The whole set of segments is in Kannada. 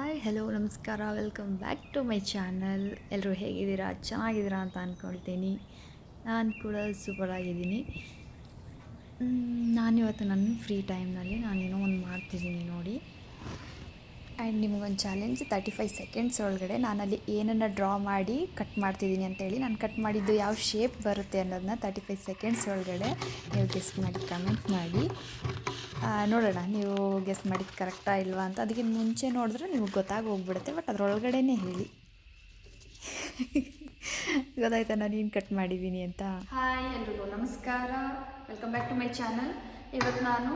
ಹಾಯ್ ಹಲೋ ನಮಸ್ಕಾರ. Welcome back to my channel ಎಲ್ಲರೂ ಹೇಗಿದ್ದೀರಾ? ಚೆನ್ನಾಗಿದ್ದೀರಾ ಅಂತ ಅಂದ್ಕೊಳ್ತೀನಿ ನಾನು ಕೂಡ ಸೂಪರಾಗಿದ್ದೀನಿ ನಾನಿವತ್ತು ನನ್ನ ಫ್ರೀ ಟೈಮ್ನಲ್ಲಿ ನಾನೇನೋ ಒಂದು ಮಾಡ್ತಿದ್ದೀನಿ ನೋಡಿ. ಆ್ಯಂಡ್ ನಿಮಗೊಂದು ಚಾಲೆಂಜ್ ತರ್ಟಿ ಫೈವ್ ಸೆಕೆಂಡ್ಸ್ ಒಳಗಡೆ ನಾನಲ್ಲಿ ಏನನ್ನು ಡ್ರಾ ಮಾಡಿ ಕಟ್ ಮಾಡ್ತಿದ್ದೀನಿ ಅಂತೇಳಿ ನಾನು ಕಟ್ ಮಾಡಿದ್ದು ಯಾವ ಶೇಪ್ ಬರುತ್ತೆ ಅನ್ನೋದನ್ನ ತರ್ಟಿ ಫೈವ್ ಸೆಕೆಂಡ್ಸ್ ಒಳಗಡೆ ನೀವು ಟೆಸ್ಟ್ ಮಾಡಿ ಕಮೆಂಟ್ ಮಾಡಿ. ನೋಡೋಣ, ನೀವು ಗೆಸ್ ಮಾಡಿದ್ದು ಕರೆಕ್ಟಾ ಇಲ್ವಾ ಅಂತ. ಅದಕ್ಕಿಂತ ಮುಂಚೆ ನೋಡಿದ್ರೆ ನಿಮಗೆ ಗೊತ್ತಾಗಿ ಹೋಗ್ಬಿಡುತ್ತೆ ಬಟ್ ಅದರೊಳಗಡೆನೆ ಹೇಳಿ. ಗೊತ್ತಾಯ್ತಾ, ನಾನು ಏನು ಕಟ್ ಮಾಡಿದ್ದೀನಿ ಅಂತ? ಹಾಯ್ ಎಲ್ರಿಗೂ, ನಮಸ್ಕಾರ. Welcome back to my channel ಇವತ್ತು ನಾನು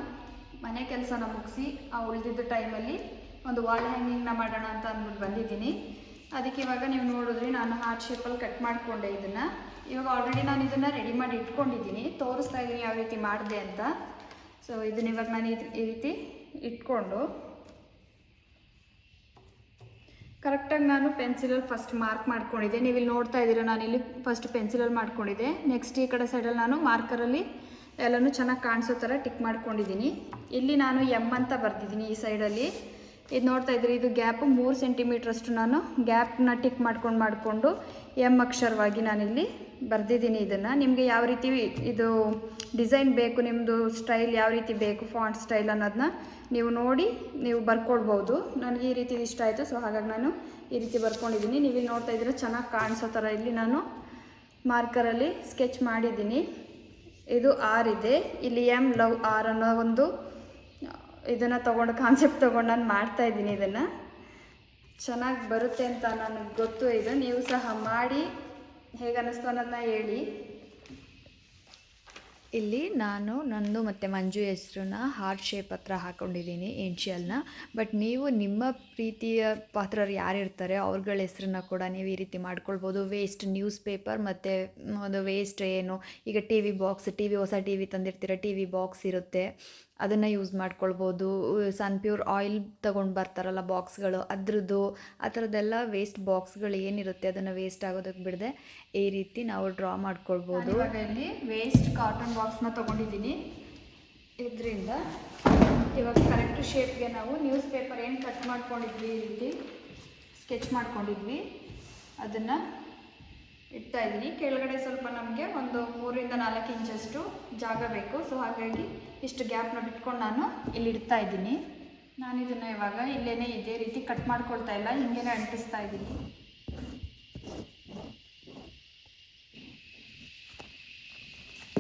ಮನೆ ಕೆಲಸನ ಮುಗಿಸಿ, ಆ ಉಳಿದಿದ್ದ ಟೈಮಲ್ಲಿ ಒಂದು ವಾಲ್ ಹ್ಯಾಂಗಿಂಗ್ನ ಮಾಡೋಣ ಅಂತ ಅಂದ್ಬಿಟ್ಟು ಬಂದಿದ್ದೀನಿ. ಅದಕ್ಕೆ ಇವಾಗ ನೀವು ನೋಡಿದ್ರಿ ನಾನು ಹಾರ್ಟ್ ಶೇಪಲ್ಲಿ ಕಟ್ ಮಾಡಿಕೊಂಡೆ ಇದನ್ನು. ಇವಾಗ ಆಲ್ರೆಡಿ ನಾನು ಇದನ್ನು ರೆಡಿ ಮಾಡಿ ಇಟ್ಕೊಂಡಿದ್ದೀನಿ. ತೋರಿಸ್ತಾ ಇದ್ದೀನಿ ಯಾವ ರೀತಿ ಮಾಡಿದೆ ಅಂತ. ಸೊ ಇದನ್ನ ಇವಾಗ ನಾನು ಈ- ರೀತಿ ಇಟ್ಕೊಂಡು ಕರೆಕ್ಟಾಗಿ ನಾನು ಪೆನ್ಸಿಲಲ್ಲಿ ಫಸ್ಟ್ ಮಾರ್ಕ್ ಮಾಡ್ಕೊಂಡಿದ್ದೆ. ನೀವು ಇಲ್ಲಿ ನೋಡ್ತಾ ಇದ್ದೀರಾ, ನಾನು ಇಲ್ಲಿ ಫಸ್ಟ್ ಪೆನ್ಸಿಲಲ್ಲಿ ಮಾಡ್ಕೊಂಡಿದ್ದೆ. ನೆಕ್ಸ್ಟ್ ಈ ಕಡೆ ಸೈಡಲ್ಲಿ ನಾನು ಮಾರ್ಕರಲ್ಲಿ ಎಲ್ಲನೂ ಚೆನ್ನಾಗಿ ಕಾಣಿಸೋ ಥರ ಟಿಕ್ ಮಾಡ್ಕೊಂಡಿದ್ದೀನಿ. ಇಲ್ಲಿ ನಾನು ಎಂ ಅಂತ ಬರ್ದಿದ್ದೀನಿ ಈ ಸೈಡಲ್ಲಿ ಇದು ನೋಡ್ತಾ ಇದ್ರಿ, ಇದು ಗ್ಯಾಪು ಮೂರು ಸೆಂಟಿಮೀಟ್ರಷ್ಟು ನಾನು ಗ್ಯಾಪ್ನ ಟಿಕ್ ಮಾಡ್ಕೊಂಡು ಮಾಡಿಕೊಂಡು ಎಂ ಅಕ್ಷರವಾಗಿ ನಾನಿಲ್ಲಿ ಬರೆದಿದ್ದೀನಿ ಇದನ್ನು. ನಿಮಗೆ ಯಾವ ರೀತಿ ಇದು ಡಿಸೈನ್ ಬೇಕು ನಿಮ್ಮದು ಸ್ಟೈಲ್ ಯಾವ ರೀತಿ ಬೇಕು, ಫಾಂಟ್ ಸ್ಟೈಲ್ ಅನ್ನೋದನ್ನ ನೀವು ನೋಡಿ ನೀವು ಬರ್ಕೊಡ್ಬೋದು. ನನಗೆ ಈ ರೀತಿ ಇಷ್ಟ ಆಯಿತು, ಸೊ ಹಾಗಾಗಿ ನಾನು ಈ ರೀತಿ ಬರ್ಕೊಂಡಿದ್ದೀನಿ. ನೀವು ಇಲ್ಲಿ ನೋಡ್ತಾ ಇದ್ದೀರಾ, ಚೆನ್ನಾಗಿ ಕಾಣಿಸೋ ಥರ ಇಲ್ಲಿ ನಾನು ಮಾರ್ಕರಲ್ಲಿ ಸ್ಕೆಚ್ ಮಾಡಿದ್ದೀನಿ. ಇದು ಆರ್ ಇದೆ. ಇಲ್ಲಿ ಎಂ ಲವ್ ಆರ್ ಅನ್ನೋ ಒಂದು ಇದನ್ನು ತೊಗೊಂಡು ಕಾನ್ಸೆಪ್ಟ್ ತೊಗೊಂಡು ನಾನು ಮಾಡ್ತಾ ಇದ್ದೀನಿ ಇದನ್ನು. ಚೆನ್ನಾಗಿ ಬರುತ್ತೆ ಅಂತ ನನಗೆ ಗೊತ್ತು ಇದು. ನೀವು ಸಹ ಮಾಡಿ. ಹೇಗೆ ಅನ್ನಿಸ್ತು ಅನ್ನೋದನ್ನ ಹೇಳಿ. ಇಲ್ಲಿ ನಾನು, ನಂದು ಮತ್ತು ಮಂಜು ಹೆಸ್ರನ್ನ ಹಾರ್ಟ್ ಶೇಪ್ ಹತ್ರ ಹಾಕ್ಕೊಂಡಿದ್ದೀನಿ ಏನ್ಶಿಯಲ್ನ ಬಟ್ ನೀವು ನಿಮ್ಮ ಪ್ರೀತಿಯ ಪಾತ್ರರು ಯಾರಿರ್ತಾರೆ ಅವ್ರಗಳ ಹೆಸ್ರನ್ನ ಕೂಡ ನೀವು ಈ ರೀತಿ ಮಾಡ್ಕೊಳ್ಬೋದು. ವೇಸ್ಟ್ ನ್ಯೂಸ್ ಪೇಪರ್ ಮತ್ತು ಒಂದು ವೇಸ್ಟ್ ಏನು? ಈಗ T V box T V ಹೊಸ ಟಿ ವಿ ತಂದಿರ್ತೀರ ಟಿ ವಿ ಬಾಕ್ಸ್ ಇರುತ್ತೆ. ಅದನ್ನು ಯೂಸ್ ಮಾಡ್ಕೊಳ್ಬೋದು. ಸನ್ ಪ್ಯೂರ್ ಆಯಿಲ್ ತೊಗೊಂಡು ಬರ್ತಾರಲ್ಲ ಬಾಕ್ಸ್ಗಳು ಅದರದ್ದು, ಆ ಥರದ್ದೆಲ್ಲ ವೇಸ್ಟ್ ಬಾಕ್ಸ್ಗಳು ಏನಿರುತ್ತೆ ಅದನ್ನು ವೇಸ್ಟ್ ಆಗೋದಕ್ಕೆ ಬಿಡದೆ, ಈ ರೀತಿ ನಾವು ಡ್ರಾ ಮಾಡ್ಕೊಳ್ಬೋದು. ಅದರಲ್ಲಿ ವೇಸ್ಟ್ ಕಾಟನ್ ಬಾಕ್ಸ್ನ ತೊಗೊಂಡಿದ್ದೀನಿ. ಇದರಿಂದ ಇವಾಗ ಕರೆಕ್ಟ್ ಶೇಪ್ಗೆ ನಾವು ನ್ಯೂಸ್ ಪೇಪರ್ ಏನು ಕಟ್ ಮಾಡ್ಕೊಂಡಿದ್ವಿ, ಈ ರೀತಿ ಸ್ಕೆಚ್ ಮಾಡ್ಕೊಂಡಿದ್ವಿ. ಅದನ್ನು ಇಡ್ತಾ ಇದ್ದೀನಿ. ಕೆಳಗಡೆ ಸ್ವಲ್ಪ ನಮಗೆ ಒಂದು ಮೂರಿಂದ ನಾಲ್ಕು ಇಂಚಷ್ಟು ಜಾಗ ಬೇಕು. ಸೊ ಹಾಗಾಗಿ ಇಷ್ಟು ಗ್ಯಾಪ್ನ ಬಿಟ್ಕೊಂಡು ನಾನು ಇಲ್ಲಿ ಇಡ್ತಾ ಇದ್ದೀನಿ. ನಾನು ಇದನ್ನು ಇವಾಗ ಇಲ್ಲೇ ಇದೇ ರೀತಿ ಕಟ್ ಮಾಡ್ಕೊಳ್ತಾ ಇಲ್ಲ. ಹಿಂಗೇನೆ ಅಂಟಿಸ್ತಾ ಇದ್ದೀನಿ.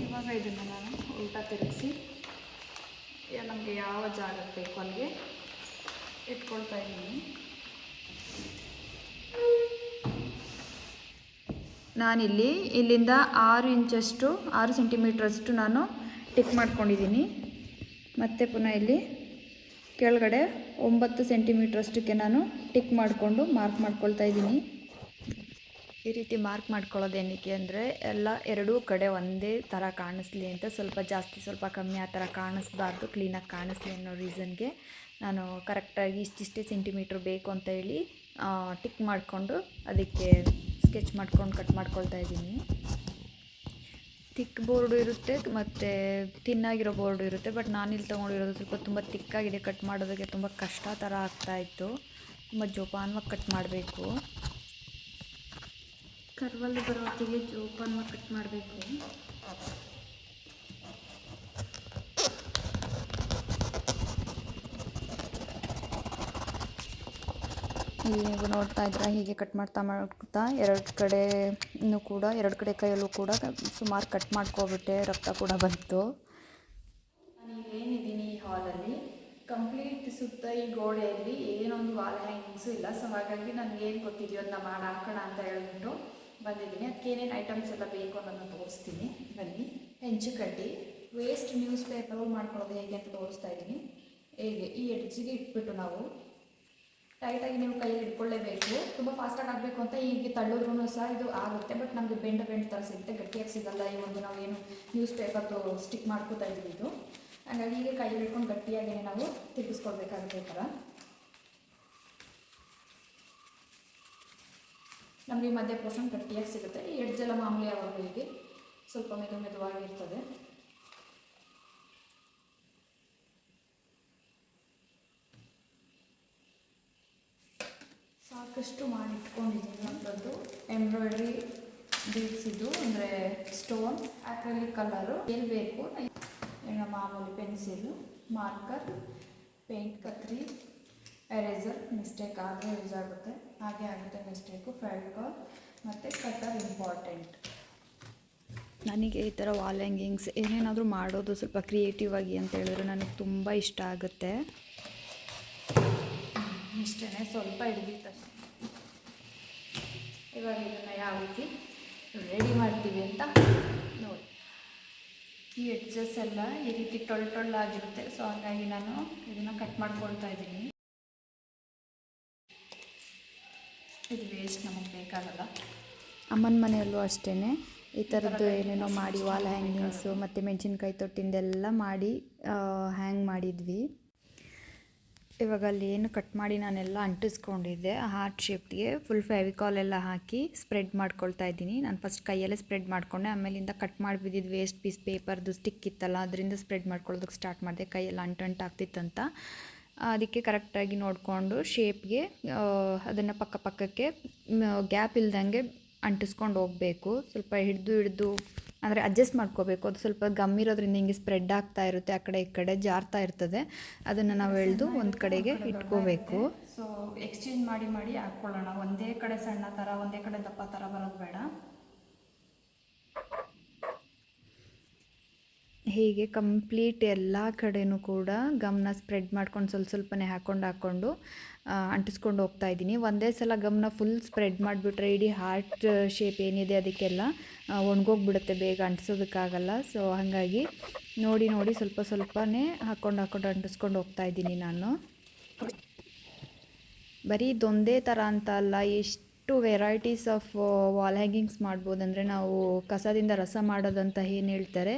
ಇವಾಗ ಇದನ್ನು ನಾನು ಊಟ ತಿರುಗಿಸಿ ನಮಗೆ ಯಾವ ಜಾಗಕ್ಕೆ ಬೇಕು ಅಲ್ಲಿಗೆ ಇಟ್ಕೊಳ್ತಾ ಇದ್ದೀನಿ. ನಾನಿಲ್ಲಿ ಇಲ್ಲಿಂದ ಆರು ಇಂಚಷ್ಟು, ಆರು ಸೆಂಟಿಮೀಟ್ರಷ್ಟು ನಾನು ಟಿಕ್ ಮಾಡ್ಕೊಂಡಿದ್ದೀನಿ. ಮತ್ತು ಪುನಃ ಇಲ್ಲಿ ಕೆಳಗಡೆ ಒಂಬತ್ತು ಸೆಂಟಿಮೀಟ್ರಷ್ಟಕ್ಕೆ ನಾನು ಟಿಕ್ ಮಾಡಿಕೊಂಡು ಮಾರ್ಕ್ ಮಾಡ್ಕೊಳ್ತಾ ಇದ್ದೀನಿ. ಈ ರೀತಿ ಮಾರ್ಕ್ ಮಾಡ್ಕೊಳ್ಳೋದು ಏನಕ್ಕೆ ಅಂದರೆ, ಎಲ್ಲ ಎರಡೂ ಕಡೆ ಒಂದೇ ಥರ ಕಾಣಿಸ್ಲಿ ಅಂತ ಸ್ವಲ್ಪ ಜಾಸ್ತಿ, ಸ್ವಲ್ಪ ಕಮ್ಮಿ ಆ ಥರ ಕಾಣಿಸ್ಬಾರ್ದು ಕ್ಲೀನಾಗಿ ಕಾಣಿಸ್ಲಿ ಅನ್ನೋ ರೀಸನ್ಗೆ ನಾನು ಕರೆಕ್ಟಾಗಿ ಇಷ್ಟಿಷ್ಟೇ ಸೆಂಟಿಮೀಟ್ರ್ ಬೇಕು ಅಂತ ಹೇಳಿ ಟಿಕ್ ಮಾಡಿಕೊಂಡು ಅದಕ್ಕೆ ಸ್ಕೆಚ್ ಮಾಡ್ಕೊಂಡು ಕಟ್ ಮಾಡ್ಕೊಳ್ತಾ ಇದ್ದೀನಿ. ತಿಕ್ ಬೋರ್ಡು ಇರುತ್ತೆ, ಮತ್ತು ತಿನ್ನಾಗಿರೋ ಬೋರ್ಡು ಇರುತ್ತೆ, ಬಟ್ ನಾನಿಲ್ಲಿ ತೊಗೊಂಡಿರೋದು ಸ್ವಲ್ಪ ತುಂಬ ತಿಕ್ಕಾಗಿದೆ, ಕಟ್ ಮಾಡೋದಕ್ಕೆ ತುಂಬ ಕಷ್ಟ ಥರ ಆಗ್ತಾಯಿತ್ತು ತುಂಬ ಜೋಪಾನವಾಗಿ ಕಟ್ ಮಾಡಬೇಕು. ಕರ್ವಲ್ಲಿ ಬರೋ ಹೊತ್ತಿಗೆ ಜೋಪಾನವಾಗಿ ಕಟ್ ಮಾಡಬೇಕು. ನೀವು ನೋಡ್ತಾ ಇದ್ರೆ ಹೀಗೆ ಕಟ್ ಮಾಡ್ತಾ ಮಾಡ್ತಾ ಎರಡು ಕಡೆನೂ ಕೂಡ, ಎರಡು ಕಡೆ ಕೈಯಲ್ಲೂ ಕೂಡ ಸುಮಾರು ಕಟ್ ಮಾಡ್ಕೊಬಿಟ್ಟೆ, ರಕ್ತ ಕೂಡ ಬಂತು. ಏನಿದ್ದೀನಿ ಈ ಹಾಲಲ್ಲಿ ಕಂಪ್ಲೀಟ್ ಸುತ್ತ ಈ ಗೋಡೆಯಲ್ಲಿ ಏನೊಂದು ವಾಲ್ ಹ್ಯಾಂಗಿಂಗ್ಸು ಇಲ್ಲ. ಸೊ ಹಾಗಾಗಿ ನನಗೆ ಏನು ಗೊತ್ತಿದೆಯೋ ಅದನ್ನ ಮಾಡಿ ಹಾಕೋಣ ಅಂತ ಹೇಳ್ಬಿಟ್ಟು ಬಂದಿದ್ದೀನಿ. ಅದಕ್ಕೆ ಏನೇನು ಐಟಮ್ಸ್ ಎಲ್ಲ ಬೇಕು ಅನ್ನೋದನ್ನ ತೋರಿಸ್ತೀನಿ. ಬನ್ನಿ. ಹೆಂಚು ಕಡ್ಡಿ ವೇಸ್ಟ್ ನ್ಯೂಸ್ ಪೇಪರ್ ಮಾಡ್ಕೊಳ್ಳೋದು ಹೇಗೆ ಅಂತ ತೋರಿಸ್ತಾ ಇದ್ದೀನಿ. ಹೇಗೆ? ಈ ಎಡ್ಜಿಗೆ ಇಟ್ಬಿಟ್ಟು ನಾವು ಟೈಟಾಗಿ ನೀವು ಕೈಯಲ್ಲಿ ಇಟ್ಕೊಳ್ಳೇಬೇಕು ತುಂಬ ಫಾಸ್ಟಾಗಿ ಆಗಬೇಕು ಅಂತ ಹೀಗೆ ತಳ್ಳೋದ್ರೂ ಸಹ ಇದು ಆಗುತ್ತೆ. ಬಟ್ ನಮಗೆ ಬೆಂಡ ಬೆಂಡ್ ಥರ ಸಿಗುತ್ತೆ. ಗಟ್ಟಿಯಾಗಿ ಸಿಗಲ್ಲ. ಈ ಒಂದು ನಾವು ಏನು ನ್ಯೂಸ್ ಪೇಪರ್ದು ಸ್ಟಿಕ್ ಮಾಡ್ಕೋತಾ ಇದ್ದೀವಿ ಇದು. ಹಾಗಾಗಿ ಹೀಗೆ ಕೈಯಲ್ಲಿ ಇಟ್ಕೊಂಡು ಗಟ್ಟಿಯಾಗಿ ನಾವು ತಿರುಗಿಸ್ಕೊಳ್ಬೇಕಾಗುತ್ತೆ ಈ ಥರ ನಮಗೆ ಮಧ್ಯ ಪೋರ್ಷನ್ ಗಟ್ಟಿಯಾಗಿ ಸಿಗುತ್ತೆ. ಎಡ್ಜೆಲ್ಲ ಮಾಮೂಲಿ ಯಾವಾಗಲೂ ಹೀಗೆ ಸ್ವಲ್ಪ ಮೆದು ಮೆದುವಾಗಿರ್ತದೆ ಸಾಕಷ್ಟು ಮಾಡಿಟ್ಕೊಂಡಿದ್ದೀನಿ ಅಂಥದ್ದು ಎಂಬ್ರಾಯ್ಡ್ರಿ ಬೀಡ್ಸ್ ಇದು ಅಂದರೆ ಸ್ಟೋನ್ ಆಕ್ರಲಿಕ್ ಕಲರು ಎಲ್ಲಿ ಬೇಕು? ನಮ್ಮ ಮಾಮೂಲಿ ಪೆನ್ಸಿಲು ಮಾರ್ಕರ್ ಪೇಂಟ್ ಕತ್ರಿ ಎರೇಸರ್ ಮಿಸ್ಟೇಕ್ ಆದರೆ ಯೂಸ್ ಆಗುತ್ತೆ. ಹಾಗೆ ಆಗುತ್ತೆ ಮಿಸ್ಟೇಕು ಫೆಲ್ಕಾಲ್ ಮತ್ತು ಕಟರ್ ಇಂಪಾರ್ಟೆಂಟ್ ನನಗೆ ಈ ಥರ ವಾಲ್ ಹ್ಯಾಂಗಿಂಗ್ಸ್ ಏನೇನಾದರೂ ಮಾಡೋದು ಸ್ವಲ್ಪ ಕ್ರಿಯೇಟಿವ್ ಆಗಿ ಅಂತ ಹೇಳಿದ್ರೆ ನನಗೆ ತುಂಬ ಇಷ್ಟ ಆಗುತ್ತೆ. ಇಷ್ಟೇ ಸ್ವಲ್ಪ ಹಿಡಿದಿತ್ತು ಇವಾಗ ಇದನ್ನು ಯಾವ ರೀತಿ ರೆಡಿ ಮಾಡ್ತೀವಿ ಅಂತ ನೋಡಿ. ಈ ಎಡ್ಜಸ್ ಎಲ್ಲ ಈ ರೀತಿ ಟೊಳ್ ಟೊಳ್ಳಾಗಿರುತ್ತೆ ಸೊ ಹಾಗಾಗಿ ನಾನು ಇದನ್ನು ಕಟ್ ಮಾಡ್ಕೊಳ್ತಾ ಇದ್ದೀನಿ. ಇದು ವೇಸ್ಟ್ ನಮಗೆ ಬೇಕಾಗಲ್ಲ. ಅಮ್ಮನ ಮನೆಯಲ್ಲೂ ಅಷ್ಟೇ ಈ ಥರದ್ದು ಏನೇನೋ ಮಾಡಿ ವಾಲ್ ಹ್ಯಾಂಗಿಂಗ್ಸು ಮತ್ತು ಮೆಣಸಿನ್ಕಾಯಿ ತೊಟ್ಟಿಂದೆಲ್ಲ ಮಾಡಿ ಹ್ಯಾಂಗ್ ಮಾಡಿದ್ವಿ. ಇವಾಗ ಅಲ್ಲಿ ಏನು ಕಟ್ ಮಾಡಿ ನಾನೆಲ್ಲ ಅಂಟಿಸ್ಕೊಂಡಿದ್ದೆ. ಹಾರ್ಟ್ ಶೇಪ್ಗೆ ಫುಲ್ ಫೆವಿಕಾಲ್ ಎಲ್ಲ ಹಾಕಿ ಸ್ಪ್ರೆಡ್ ಮಾಡ್ಕೊಳ್ತಾ ಇದ್ದೀನಿ. ನಾನು ಫಸ್ಟ್ ಕೈಯಲ್ಲೇ ಸ್ಪ್ರೆಡ್ ಮಾಡಿಕೊಂಡೆ, ಆಮೇಲಿಂದ ಕಟ್ ಮಾಡಿ ಬಿದ್ದಿದ್ದು ವೇಸ್ಟ್ ಪೀಸ್ ಪೇಪರ್ದು ಸ್ಟಿಕ್ ಇತ್ತಲ್ಲ, ಅದರಿಂದ ಸ್ಪ್ರೆಡ್ ಮಾಡ್ಕೊಳ್ಳೋದಕ್ಕೆ ಸ್ಟಾರ್ಟ್ ಮಾಡಿದೆ. ಕೈಯೆಲ್ಲ ಅಂಟಂಟಾಗ್ತಿತ್ತಂತ ಅದಕ್ಕೆ ಕರೆಕ್ಟಾಗಿ ನೋಡಿಕೊಂಡು ಶೇಪ್ಗೆ ಅದನ್ನು ಪಕ್ಕ ಪಕ್ಕಕ್ಕೆ ಗ್ಯಾಪ್ ಇಲ್ದಂಗೆ ಅಂಟಿಸ್ಕೊಂಡು ಹೋಗಬೇಕು. ಸ್ವಲ್ಪ ಹಿಡಿದು ಹಿಡಿದು ಅಂದರೆ ಅಡ್ಜಸ್ಟ್ ಮಾಡ್ಕೋಬೇಕು. ಅದು ಸ್ವಲ್ಪ ಗಮ್ ಇರೋದ್ರಿಂದ ಹಿಂಗೆ ಸ್ಪ್ರೆಡ್ ಆಗ್ತಾ ಇರುತ್ತೆ ಆ ಕಡೆ ಈ ಕಡೆ ಜಾರ್ತಾ ಇರ್ತದೆ. ಅದನ್ನು ನಾವು ಎಳೆದು ಒಂದು ಕಡೆಗೆ ಇಟ್ಕೋಬೇಕು. ಸೊ ಎಕ್ಸ್ಚೇಂಜ್ ಮಾಡಿ ಮಾಡಿ ಹಾಕ್ಕೊಳ್ಳೋಣ. ಒಂದೇ ಕಡೆ ಸಣ್ಣ ಥರ ಒಂದೇ ಕಡೆ ದಪ್ಪ ಥರ ಬರೋದು ಬೇಡ. ಹೀಗೆ ಕಂಪ್ಲೀಟ್ ಎಲ್ಲ ಕಡೆಯೂ ಕೂಡ ಗಮನ ಸ್ಪ್ರೆಡ್ ಮಾಡ್ಕೊಂಡು ಸ್ವಲ್ಪ ಸ್ವಲ್ಪನೇ ಹಾಕ್ಕೊಂಡು ಹಾಕ್ಕೊಂಡು ಅಂಟಿಸ್ಕೊಂಡು ಹೋಗ್ತಾ ಇದ್ದೀನಿ. ಒಂದೇ ಸಲ ಗಮನ ಫುಲ್ ಸ್ಪ್ರೆಡ್ ಮಾಡಿಬಿಟ್ರೆ ಇಡೀ ಹಾರ್ಟ್ ಶೇಪ್ ಏನಿದೆ ಅದಕ್ಕೆಲ್ಲ ಒಣಗೋಗ್ಬಿಡುತ್ತೆ ಬೇಗ ಅಂಟಿಸೋದಕ್ಕಾಗಲ್ಲ. ಸೊ ಹಾಗಾಗಿ ನೋಡಿ ನೋಡಿ ಸ್ವಲ್ಪ ಸ್ವಲ್ಪನೇ ಹಾಕ್ಕೊಂಡು ಹಾಕ್ಕೊಂಡು ಅಂಟಿಸ್ಕೊಂಡು ಹೋಗ್ತಾ ಇದ್ದೀನಿ ನಾನು. ಬರೀ ಇದೊಂದೇ ಥರ ಅಂತ ಅಲ್ಲ, ಎಷ್ಟು ವೆರೈಟೀಸ್ ಆಫ್ ವಾಲ್ ಹ್ಯಾಂಗಿಂಗ್ಸ್ ಮಾಡ್ಬೋದು ಅಂದರೆ ನಾವು ಕಸದಿಂದ ರಸ ಮಾಡೋದಂತ ಏನು ಹೇಳ್ತಾರೆ,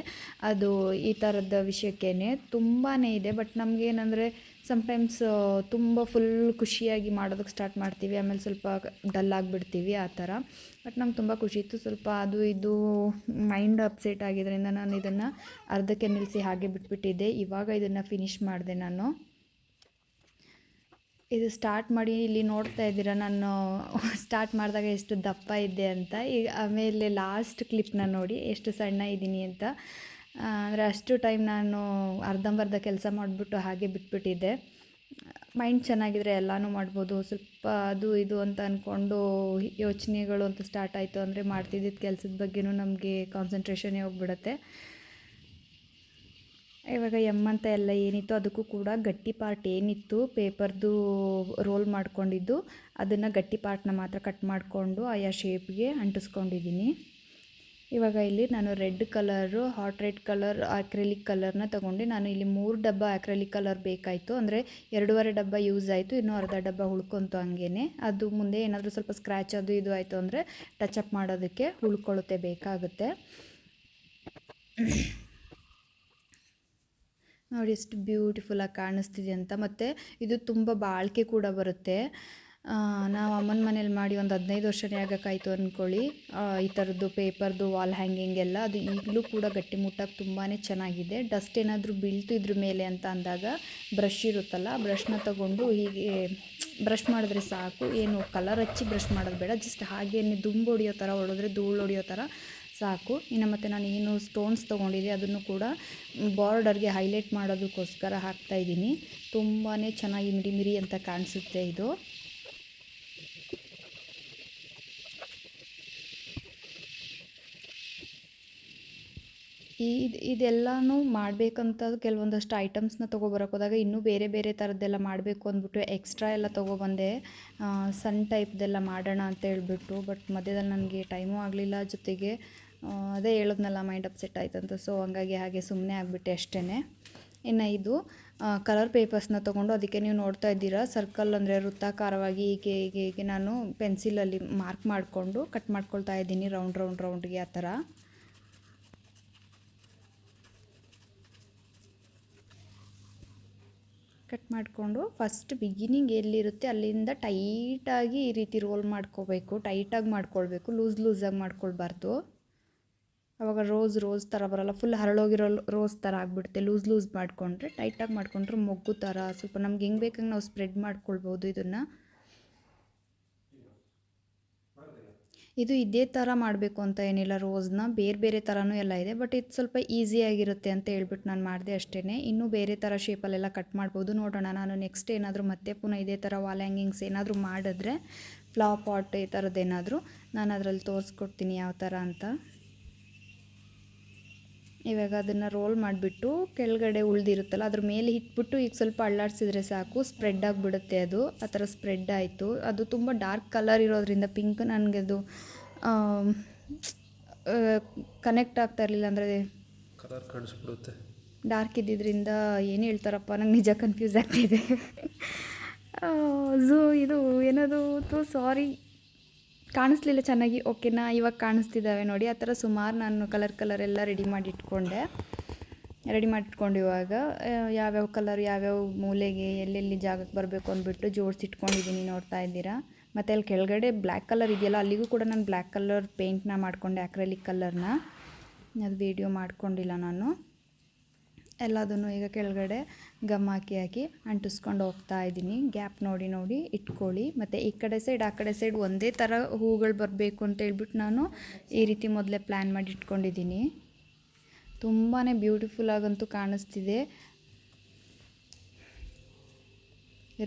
ಅದು ಈ ಥರದ ವಿಷಯಕ್ಕೇ ತುಂಬಾ ಇದೆ. ಬಟ್ ನಮಗೇನಂದರೆ ಸಮ್ಟೈಮ್ಸ್ ತುಂಬ ಫುಲ್ ಖುಷಿಯಾಗಿ ಮಾಡೋದಕ್ಕೆ ಸ್ಟಾರ್ಟ್ ಮಾಡ್ತೀವಿ, ಆಮೇಲೆ ಸ್ವಲ್ಪ ಡಲ್ ಆಗಿಬಿಡ್ತೀವಿ ಆ ಥರ ಬಟ್ ನಮ್ಗೆ ತುಂಬ ಖುಷಿ ಇತ್ತು. ಸ್ವಲ್ಪ ಅದು ಇದು ಮೈಂಡ್ ಅಪ್ಸೆಟ್ ಆಗಿದ್ದರಿಂದ ನಾನು ಇದನ್ನು ಅರ್ಧಕ್ಕೆ ನಿಲ್ಲಿಸಿ ಹಾಗೆ ಬಿಟ್ಬಿಟ್ಟಿದ್ದೆ. ಇವಾಗ ಇದನ್ನು ಫಿನಿಷ್ ಮಾಡಿದೆ ನಾನು. ಇದು ಸ್ಟಾರ್ಟ್ ಮಾಡಿ ಇಲ್ಲಿ ನೋಡ್ತಾ ಇದ್ದೀರಾ? ನಾನು ಸ್ಟಾರ್ಟ್ ಮಾಡಿದಾಗ ಎಷ್ಟು ದಪ್ಪ ಇದ್ದೆ ಅಂತ. ಈಗ ಆಮೇಲೆ ಲಾಸ್ಟ್ ಕ್ಲಿಪ್ನ ನೋಡಿ ಎಷ್ಟು ಸಣ್ಣ ಇದ್ದೀನಿ ಅಂತ. ಅಂದರೆ ಅಷ್ಟು ಟೈಮ್ ನಾನು ಅರ್ಧಂಬರ್ಧ ಕೆಲಸ ಮಾಡಿಬಿಟ್ಟು ಹಾಗೆ ಬಿಟ್ಬಿಟ್ಟಿದ್ದೆ. ಮೈಂಡ್ ಚೆನ್ನಾಗಿದ್ರೆ ಎಲ್ಲನೂ ಮಾಡ್ಬೋದು. ಸ್ವಲ್ಪ ಅದು ಇದು ಅಂತ ಅಂದ್ಕೊಂಡು ಯೋಚನೆಗಳು ಅಂತ ಸ್ಟಾರ್ಟ್ ಆಯಿತು. ಅಂದರೆ ಮಾಡ್ತಿದ್ದಿದ್ದ ಕೆಲಸದ ಬಗ್ಗೆನೂ ನಮಗೆ ಕಾನ್ಸಂಟ್ರೇಷನೇ ಹೋಗ್ಬಿಡುತ್ತೆ. ಇವಾಗ ಎಂ ಅಂತ ಎಲ್ಲ ಏನಿತ್ತು ಅದಕ್ಕೂ ಕೂಡ ಗಟ್ಟಿ ಪಾರ್ಟ್ ಏನಿತ್ತು ಪೇಪರ್ದು ರೋಲ್ ಮಾಡ್ಕೊಂಡಿದ್ದು. ಅದನ್ನು ಗಟ್ಟಿ ಪಾರ್ಟ್ನ ಮಾತ್ರ ಕಟ್ ಮಾಡಿಕೊಂಡು ಆಯಾ ಶೇಪ್ಗೆ ಅಂಟಿಸ್ಕೊಂಡಿದ್ದೀನಿ ಇವಾಗ ಇಲ್ಲಿ ನಾನು red colour hot red colour acrylic ಕಲರ್ನ ತೊಗೊಂಡು. ನಾನು ಇಲ್ಲಿ ಮೂರು ಡಬ್ಬ ಆಕ್ರೆಲಿಕ್ ಕಲರ್ ಬೇಕಾಯಿತು. ಅಂದರೆ ಎರಡೂವರೆ ಡಬ್ಬ ಯೂಸ್ ಆಯಿತು, ಇನ್ನೂ ಅರ್ಧ ಡಬ್ಬ ಉಳ್ಕೊಂತು ಹಂಗೇ ಅದು ಮುಂದೆ ಏನಾದರೂ ಸ್ವಲ್ಪ ಸ್ಕ್ರ್ಯಾಚ್ ಅದು ಇದು ಆಯಿತು ಅಂದರೆ ಅಪ್ ಮಾಡೋದಕ್ಕೆ ಉಳ್ಕೊಳ್ಳುತ್ತೆ ಬೇಕಾಗುತ್ತೆ. ನೋಡಿ ಎಷ್ಟು ಬ್ಯೂಟಿಫುಲ್ಲಾಗಿ ಕಾಣಿಸ್ತಿದೆ ಅಂತ. ಮತ್ತು ಇದು ತುಂಬ ಬಾಳಿಕೆ ಕೂಡ ಬರುತ್ತೆ. ನಾವು ಅಮ್ಮನ ಮನೇಲಿ ಮಾಡಿ ಒಂದು ಹದಿನೈದು ವರ್ಷನೇ ಆಗೋಕ್ಕಾಯ್ತು ಅಂದ್ಕೊಳ್ಳಿ ಈ ಥರದ್ದು ಪೇಪರ್ದು ವಾಲ್ ಹ್ಯಾಂಗಿಂಗ್ ಎಲ್ಲ ಅದು ಈಗಲೂ ಕೂಡ ಗಟ್ಟಿ ಮುಟ್ಟಾಗಿ ತುಂಬಾ ಚೆನ್ನಾಗಿದೆ. ಡಸ್ಟ್ ಏನಾದರೂ ಬೀಳ್ತು ಇದ್ರ ಮೇಲೆ ಅಂತ ಅಂದಾಗ ಬ್ರಷ್ ಇರುತ್ತಲ್ಲ ಬ್ರಷ್ನ ತಗೊಂಡು ಹೀಗೆ ಬ್ರಷ್ ಮಾಡಿದ್ರೆ ಸಾಕು. ಏನು ಕಲರ್ ಹಚ್ಚಿ ಬ್ರಷ್ ಮಾಡೋದು ಬೇಡ. ಜಸ್ಟ್ ಹಾಗೇನೆ ದುಂಬು ಹೊಡಿಯೋ ಥರ ಹೊಡೆದ್ರೆ ಧೂಳು ಹೊಡಿಯೋ ಥರ ಸಾಕು. ಇನ್ನು ಮತ್ತು ನಾನು ಏನು ಸ್ಟೋನ್ಸ್ ತೊಗೊಂಡಿದ್ದೆ, ಅದನ್ನು ಕೂಡ ಬಾರ್ಡರ್ಗೆ ಹೈಲೈಟ್ ಮಾಡೋದಕ್ಕೋಸ್ಕರ ಹಾಕ್ತಾ ಇದ್ದೀನಿ. ತುಂಬಾ ಚೆನ್ನಾಗಿ ಮಿರಿ ಮಿರಿ ಅಂತ ಕಾಣಿಸುತ್ತೆ ಇದು. ಈ ಇದೆಲ್ಲನೂ ಮಾಡಬೇಕಂತ ಕೆಲವೊಂದಷ್ಟು ಐಟಮ್ಸ್ನ ತೊಗೊಬರಕ್ಕೆ ಹೋದಾಗ ಇನ್ನೂ ಬೇರೆ ಬೇರೆ ಥರದ್ದೆಲ್ಲ ಮಾಡಬೇಕು ಅಂದ್ಬಿಟ್ಟು ಎಕ್ಸ್ಟ್ರಾ ಎಲ್ಲ ತೊಗೊಬಂದೆ. ಸಣ್ಣ ಟೈಪ್ದೆಲ್ಲ ಮಾಡೋಣ ಅಂತ ಹೇಳ್ಬಿಟ್ಟು ಬಟ್ ಮಧ್ಯದಲ್ಲಿ ನನಗೆ ಟೈಮೂ ಆಗಲಿಲ್ಲ. ಜೊತೆಗೆ ಅದೇ ಹೇಳೋದ್ನಲ್ಲ ಮೈಂಡ್ ಅಪ್ಸೆಟ್ ಆಯ್ತಂತ. ಸೊ ಹಂಗಾಗಿ ಹಾಗೆ ಸುಮ್ಮನೆ ಆಗಿಬಿಟ್ಟೆ ಅಷ್ಟೇ ಇನ್ನು ಇದು ಕಲರ್ ಪೇಪರ್ಸ್ನ ತೊಗೊಂಡು ಅದಕ್ಕೆ ನೀವು ನೋಡ್ತಾ ಇದ್ದೀರಾ. ಸರ್ಕಲ್ ಅಂದರೆ ವೃತ್ತಾಕಾರವಾಗಿ ಹೀಗೆ ಹೀಗೆ ಹೀಗೆ ನಾನು ಪೆನ್ಸಿಲಲ್ಲಿ ಮಾರ್ಕ್ ಮಾಡಿಕೊಂಡು ಕಟ್ ಮಾಡ್ಕೊಳ್ತಾ ಇದ್ದೀನಿ ರೌಂಡ್ ರೌಂಡ್ ರೌಂಡ್ಗೆ ಆ ಥರ. ಕಟ್ ಮಾಡಿಕೊಂಡು ಫಸ್ಟ್ ಬಿಗಿನಿಂಗ್ ಎಲ್ಲಿರುತ್ತೆ, ಅಲ್ಲಿಂದ ಟೈಟಾಗಿ ಈ ರೀತಿ ರೋಲ್ ಮಾಡ್ಕೋಬೇಕು ಟೈಟಾಗಿ ಮಾಡ್ಕೊಳ್ಬೇಕು ಲೂಸ್ ಲೂಸಾಗಿ ಮಾಡ್ಕೊಳ್ಬಾರ್ದು. ಅವಾಗ ರೋಸ್ ರೋಸ್ ಥರ ಬರೋಲ್ಲ. ಫುಲ್ ಹರಳೋಗಿರೋ ರೋಸ್ ಥರ ಆಗಿಬಿಡುತ್ತೆ. ಲೂಸ್ ಲೂಸ್ ಮಾಡಿಕೊಂಡ್ರೆ ಟೈಟಾಗಿ ಮಾಡಿಕೊಂಡ್ರೆ ಮೊಗ್ಗು ಥರ. ಸ್ವಲ್ಪ ನಮ್ಗೆ ಹೆಂಗೆ ಬೇಕಂಗೆ ನಾವು ಸ್ಪ್ರೆಡ್ ಮಾಡ್ಕೊಳ್ಬೋದು ಇದನ್ನು. ಇದು ಇದೇ ಥರ ಮಾಡಬೇಕು ಅಂತ ಏನಿಲ್ಲ ರೋಸ್ನ. ಬೇರೆ ಬೇರೆ ಥರನೂ ಎಲ್ಲ ಇದೆ. ಬಟ್ ಇದು ಸ್ವಲ್ಪ ಈಸಿಯಾಗಿರುತ್ತೆ ಅಂತ ಹೇಳ್ಬಿಟ್ಟು ನಾನು ಮಾಡಿದೆ ಅಷ್ಟೇ ಇನ್ನೂ ಬೇರೆ ಥರ ಶೇಪಲ್ಲೆಲ್ಲ ಕಟ್ ಮಾಡ್ಬೋದು. ನೋಡೋಣ. ನಾನು ನೆಕ್ಸ್ಟ್ ಏನಾದರೂ ಮತ್ತೆ ಪುನಃ ಇದೇ ಥರ ವಾಲ್ ಹ್ಯಾಂಗಿಂಗ್ಸ್ ಏನಾದರೂ ಮಾಡಿದ್ರೆ ಫ್ಲವರ್ ಪಾಟ್ ಈ ಥರದ್ದೇನಾದರೂ ನಾನು ಅದರಲ್ಲಿ ತೋರಿಸ್ಕೊಡ್ತೀನಿ ಯಾವ ಥರ ಅಂತ. ಇವಾಗ ಅದನ್ನು ರೋಲ್ ಮಾಡಿಬಿಟ್ಟು ಕೆಳಗಡೆ ಉಳಿದಿರುತ್ತಲ್ಲ ಅದ್ರ ಮೇಲೆ ಇಟ್ಬಿಟ್ಟು ಈಗ ಸ್ವಲ್ಪ ಅಳ್ಳಾಡಿಸಿದ್ರೆ ಸಾಕು ಸ್ಪ್ರೆಡ್ ಆಗಿಬಿಡುತ್ತೆ ಅದು ಆ ಥರ ಸ್ಪ್ರೆಡ್ ಆಯಿತು. ಅದು ತುಂಬ ಡಾರ್ಕ್ ಕಲರ್ ಇರೋದ್ರಿಂದ ಪಿಂಕ್ ನನಗೆ ಅದು ಕನೆಕ್ಟ್ ಆಗ್ತಾ ಇರಲಿಲ್ಲ ಅಂದರೆ ಕಲರ್ ಕಾಣಿಸ್ಬಿಡುತ್ತೆ ಡಾರ್ಕ್ ಇದ್ದಿದ್ದರಿಂದ ಏನು ಹೇಳ್ತಾರಪ್ಪ ನಂಗೆ ನಿಜ ಕನ್ಫ್ಯೂಸ್ ಆಗ್ತಿದೆ. ಝೂ ಇದು ಏನದು ತು ಸಾರಿ ಕಾಣಿಸ್ಲಿಲ್ಲ ಚೆನ್ನಾಗಿ. ಓಕೆನಾ ಇವಾಗ ಕಾಣಿಸ್ತಿದ್ದಾವೆ ನೋಡಿ. ಆ ಥರ ಸುಮಾರು ನಾನು ಕಲರ್ ಕಲರ್ ಎಲ್ಲ ರೆಡಿ ಮಾಡಿ ಇಟ್ಕೊಂಡೆ. ರೆಡಿ ಮಾಡಿಟ್ಕೊಂಡು ಇವಾಗ ಯಾವ್ಯಾವ ಕಲರ್ ಯಾವ್ಯಾವ ಮೂಲೆಗೆ, ಎಲ್ಲೆಲ್ಲಿ ಜಾಗಕ್ಕೆ ಬರಬೇಕು ಅಂದ್ಬಿಟ್ಟು ಜೋಡಿಸಿಟ್ಕೊಂಡಿದ್ದೀನಿ ನೋಡ್ತಾ ಇದ್ದೀರಾ. ಮತ್ತು ಅಲ್ಲಿ ಕೆಳಗಡೆ ಬ್ಲ್ಯಾಕ್ ಕಲರ್ ಇದೆಯಲ್ಲ, ಅಲ್ಲಿಗೂ ಕೂಡ ನಾನು ಬ್ಲ್ಯಾಕ್ ಕಲರ್ ಪೇಂಟ್ನ ಮಾಡಿಕೊಂಡೆ ಅಕ್ರೆಲಿಕ್ ಕಲರ್ನ ಅದು ವೀಡಿಯೋ ಮಾಡ್ಕೊಂಡಿಲ್ಲ ನಾನು. ಎಲ್ಲದನ್ನು ಈಗ ಕೆಳಗಡೆ ಗಮ್ ಹಾಕಿ ಹಾಕಿ ಅಂಟಿಸ್ಕೊಂಡು ಹೋಗ್ತಾ ಇದ್ದೀನಿ. ಗ್ಯಾಪ್ ನೋಡಿ ನೋಡಿ ಇಟ್ಕೊಳ್ಳಿ. ಮತ್ತು ಈ ಕಡೆ ಸೈಡ್ ಆ ಕಡೆ ಸೈಡ್ ಒಂದೇ ಥರ ಹೂಗಳು ಬರಬೇಕು ಅಂತ ಹೇಳ್ಬಿಟ್ಟು ನಾನು ಈ ರೀತಿ ಮೊದಲೇ ಪ್ಲ್ಯಾನ್ ಮಾಡಿ ಇಟ್ಕೊಂಡಿದ್ದೀನಿ. ತುಂಬಾ ಬ್ಯೂಟಿಫುಲ್ ಆಗಂತೂ ಕಾಣಿಸ್ತಿದೆ.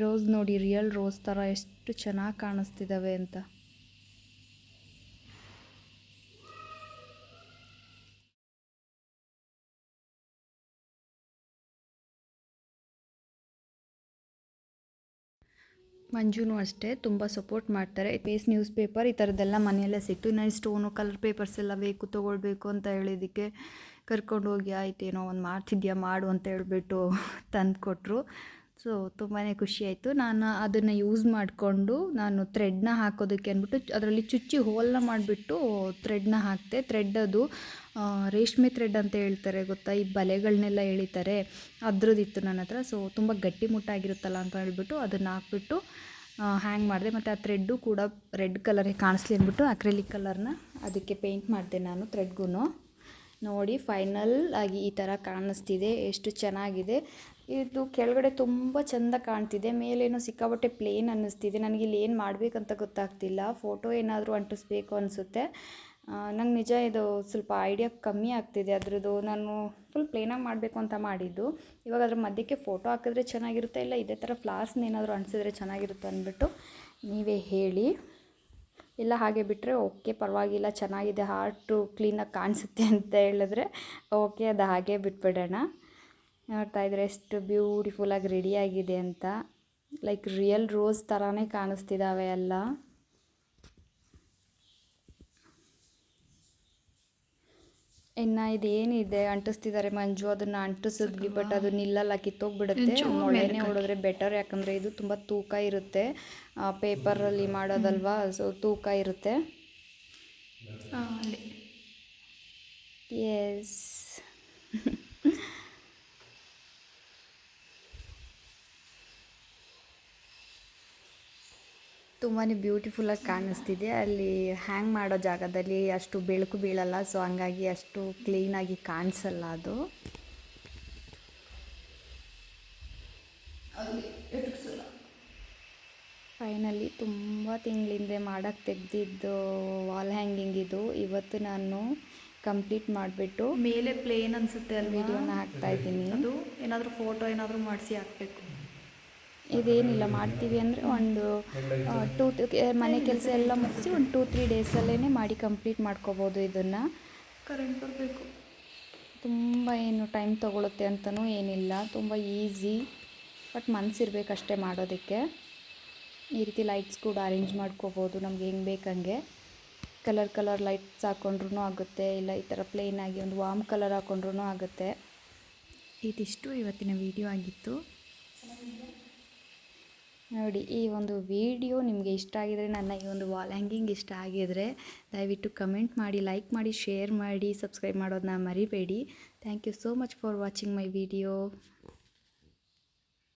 ರೋಸ್ ನೋಡಿ ರಿಯಲ್ ರೋಸ್ ಥರ ಎಷ್ಟು ಚೆನ್ನಾಗಿ ಕಾಣಿಸ್ತಿದ್ದಾವೆ ಅಂತ. ಮಂಜುನೂ ಅಷ್ಟೇ ತುಂಬ ಸಪೋರ್ಟ್ ಮಾಡ್ತಾರೆ. ಪೇಸ್ ನ್ಯೂಸ್ ಪೇಪರ್ ಈ ಥರದ್ದೆಲ್ಲ ಮನೆಯಲ್ಲೇ ಸಿಕ್ತು. ನಾನು ಸ್ಟೋನು ಕಲರ್ ಪೇಪರ್ಸ್ ಎಲ್ಲ ಬೇಕು, ತೊಗೊಳ್ಬೇಕು ಅಂತ ಹೇಳಿದ್ದಕ್ಕೆ ಕರ್ಕೊಂಡು ಹೋಗಿ ಆಯ್ತೇನೋ ಒಂದು ಮಾಡ್ತಿದ್ಯಾ ಮಾಡು ಅಂತ ಹೇಳಿಬಿಟ್ಟು ತಂದು ಕೊಟ್ಟರು ಸೊ ತುಂಬಾ ಖುಷಿ ಆಯಿತು. ನಾನು ಅದನ್ನು ಯೂಸ್ ಮಾಡಿಕೊಂಡು ನಾನು ಥ್ರೆಡ್ನ ಹಾಕೋದಕ್ಕೆ ಅಂದ್ಬಿಟ್ಟು ಅದರಲ್ಲಿ ಚುಚ್ಚಿ ಹೋಲ್ನ ಮಾಡಿಬಿಟ್ಟು ಥ್ರೆಡ್ನ ಹಾಕಿದೆ ಥ್ರೆಡ್ ಅದು ರೇಷ್ಮೆ ಥ್ರೆಡ್ ಅಂತ ಹೇಳ್ತಾರೆ ಗೊತ್ತಾ? ಈ ಬಲೆಗಳನ್ನೆಲ್ಲ ಎಳಿತಾರೆ. ಅದ್ರದ್ದಿತ್ತು ನನ್ನ ಹತ್ರ. ಸೊ ತುಂಬ ಗಟ್ಟಿ ಮುಟ್ಟಾಗಿರುತ್ತಲ್ಲ ಅಂತ ಹೇಳ್ಬಿಟ್ಟು ಅದನ್ನು ಹಾಕ್ಬಿಟ್ಟು ಹ್ಯಾಂಗ್ ಮಾಡಿದೆ. ಮತ್ತು ಆ ಥ್ರೆಡ್ಡು ಕೂಡ ರೆಡ್ ಕಲರೇ ಕಾಣಿಸ್ಲಿ ಅಂದ್ಬಿಟ್ಟು ಅಕ್ರೆಲಿಕ್ ಕಲರ್ನ ಅದಕ್ಕೆ ಪೇಂಟ್ ಮಾಡಿದೆ ನಾನು ಥ್ರೆಡ್ಗೂ ನೋಡಿ, ಫೈನಲ್ ಆಗಿ ಈ ಥರ ಕಾಣಿಸ್ತಿದೆ. ಎಷ್ಟು ಚೆನ್ನಾಗಿದೆ. ಇದು ಕೆಳಗಡೆ ತುಂಬ ಚೆಂದ ಕಾಣ್ತಿದೆ. ಮೇಲೇನೋ ಸಿಕ್ಕಾಬಟ್ಟೆ ಪ್ಲೇನ್ ಅನ್ನಿಸ್ತಿದೆ. ನನಗೆ ಇಲ್ಲಿ ಏನು ಮಾಡಬೇಕಂತ ಗೊತ್ತಾಗ್ತಿಲ್ಲ. ಫೋಟೋ ಏನಾದರೂ ಅಂಟಿಸ್ಬೇಕು ಅನಿಸುತ್ತೆ. ನಂಗೆ ನಿಜ ಇದು ಸ್ವಲ್ಪ ಐಡಿಯಾ ಕಮ್ಮಿ ಆಗ್ತಿದೆ. ಅದರದ್ದು ನಾನು ಫುಲ್ ಪ್ಲೇನಾಗಿ ಮಾಡಬೇಕು ಅಂತ ಮಾಡಿದ್ದು. ಇವಾಗ ಅದ್ರ ಮಧ್ಯಕ್ಕೆ ಫೋಟೋ ಹಾಕಿದ್ರೆ ಚೆನ್ನಾಗಿರುತ್ತೆ, ಇಲ್ಲ ಇದೇ ಥರ ಫ್ಲಾಸ್ನ ಏನಾದರೂ ಅಂಟಿಸಿದ್ರೆ ಚೆನ್ನಾಗಿರುತ್ತೆ ಅಂದ್ಬಿಟ್ಟು ನೀವೇ ಹೇಳಿ. ಇಲ್ಲ, ಹಾಗೆ ಬಿಟ್ಟರೆ ಓಕೆ ಪರವಾಗಿಲ್ಲ, ಚೆನ್ನಾಗಿದೆ ಹಾರ್ಟು ಕ್ಲೀನಾಗಿ ಕಾಣಿಸುತ್ತೆ ಅಂತ ಹೇಳಿದ್ರೆ ಓಕೆ ಅದು ಹಾಗೆ ಬಿಟ್ಬಿಡೋಣ. ನೋಡ್ತಾ ಇದ್ರೆ ಎಷ್ಟು ಬ್ಯೂಟಿಫುಲ್ಲಾಗಿ ರೆಡಿಯಾಗಿದೆ ಅಂತ. ಲೈಕ್ ರಿಯಲ್ ರೋಸ್ ಥರನೇ ಕಾಣಿಸ್ತಿದ್ದಾವೆ ಎಲ್ಲ. ಇನ್ನು ಇದೇನಿದೆ ಅಂಟಿಸ್ತಿದ್ದಾರೆ ಮಂಜು ಅದನ್ನು ಅಂಟಿಸಿದ್ವಿ ಬಟ್ ಅದು ನಿಲ್ಲಲ್ಲ ಕಿತ್ತೋಗ್ಬಿಡುತ್ತೆ. ಮೊಳೆನೇ ಹೊಡೆದ್ರೆ ಬೆಟರ್ ಯಾಕಂದರೆ ಇದು ತುಂಬ ತೂಕ ಇರುತ್ತೆ. ಪೇಪರಲ್ಲಿ ಮಾಡೋದಲ್ವಾ ಸೊ ತೂಕ ಇರುತ್ತೆ. ಎಸ್ ತುಂಬಾ ಬ್ಯೂಟಿಫುಲ್ಲಾಗಿ ಕಾಣಿಸ್ತಿದೆ. ಅಲ್ಲಿ ಹ್ಯಾಂಗ್ ಮಾಡೋ ಜಾಗದಲ್ಲಿ ಅಷ್ಟು ಬೆಳಕು ಬೀಳಲ್ಲ ಸೊ ಹಂಗಾಗಿ ಅಷ್ಟು ಕ್ಲೀನಾಗಿ ಕಾಣಿಸಲ್ಲ ಅದು. ಫೈನಲಿ ತುಂಬ ತಿಂಗಳಿಂದ ಮಾಡೋಕ್ಕೆ ತೆಗೆದಿದ್ದು ವಾಲ್ ಹ್ಯಾಂಗಿಂಗ್ ಇದು. ಇವತ್ತು ನಾನು ಕಂಪ್ಲೀಟ್ ಮಾಡಿಬಿಟ್ಟು ಮೇಲೆ ಪ್ಲೇನ್ ಅನಿಸುತ್ತೆ ಅಲ್ಲಿ ವಿಡಿಯೋನ ಹಾಕ್ತಾ ಇದ್ದೀನಿ. ಅದು ಏನಾದರೂ ಫೋಟೋ ಏನಾದರೂ ಮಾಡಿಸಿ ಹಾಕಬೇಕು. ಇದೇನಿಲ್ಲ ಮಾಡ್ತೀವಿ ಅಂದರೆ ಒಂದು ಟೂ ಮನೆ ಕೆಲಸ ಎಲ್ಲ ಮುಗಿಸಿ ಒಂದು ಟೂ ತ್ರೀ ಡೇಸಲ್ಲೇ ಮಾಡಿ ಕಂಪ್ಲೀಟ್ ಮಾಡ್ಕೋಬೋದು ಇದನ್ನು. ಕರೆಂಟ್ ಬರಬೇಕು ತುಂಬ ಏನು ಟೈಮ್ ತೊಗೊಳುತ್ತೆ ಅಂತಲೂ ಏನಿಲ್ಲ ತುಂಬ ಈಸಿ ಬಟ್ ಮನಸ್ಸಿರ್ಬೇಕಷ್ಟೇ ಮಾಡೋದಕ್ಕೆ. ಈ ರೀತಿ ಲೈಟ್ಸ್ ಕೂಡ ಅರೇಂಜ್ ಮಾಡ್ಕೋಬೋದು ನಮ್ಗೆ ಹೆಂಗೆ ಬೇಕಂಗೆ. ಕಲರ್ ಕಲರ್ ಲೈಟ್ಸ್ ಹಾಕ್ಕೊಂಡ್ರೂ ಆಗುತ್ತೆ ಇಲ್ಲ ಈ ಥರ ಪ್ಲೇನ್ ಆಗಿ ಒಂದು ವಾಮ್ ಕಲರ್ ಹಾಕ್ಕೊಂಡ್ರೂ ಆಗುತ್ತೆ. ಇದಿಷ್ಟು ಇವತ್ತಿನ ವಿಡಿಯೋ ಆಗಿತ್ತು. ನೋಡಿ, ಈ ಒಂದು ವಿಡಿಯೋ ನಿಮಗೆ ಇಷ್ಟ ಆಗಿದರೆ, ನನ್ನ ಈ ಒಂದು ವಾಲ್ ಹ್ಯಾಂಗಿಂಗ್ ಇಷ್ಟ ಆಗಿದರೆ, ದಯವಿಟ್ಟು ಕಮೆಂಟ್ ಮಾಡಿ ಲೈಕ್ ಮಾಡಿ ಶೇರ್ ಮಾಡಿ ಸಬ್ಸ್ಕ್ರೈಬ್ ಮಾಡೋದನ್ನ ಮರಿಬೇಡಿ. Thank you so much for watching my video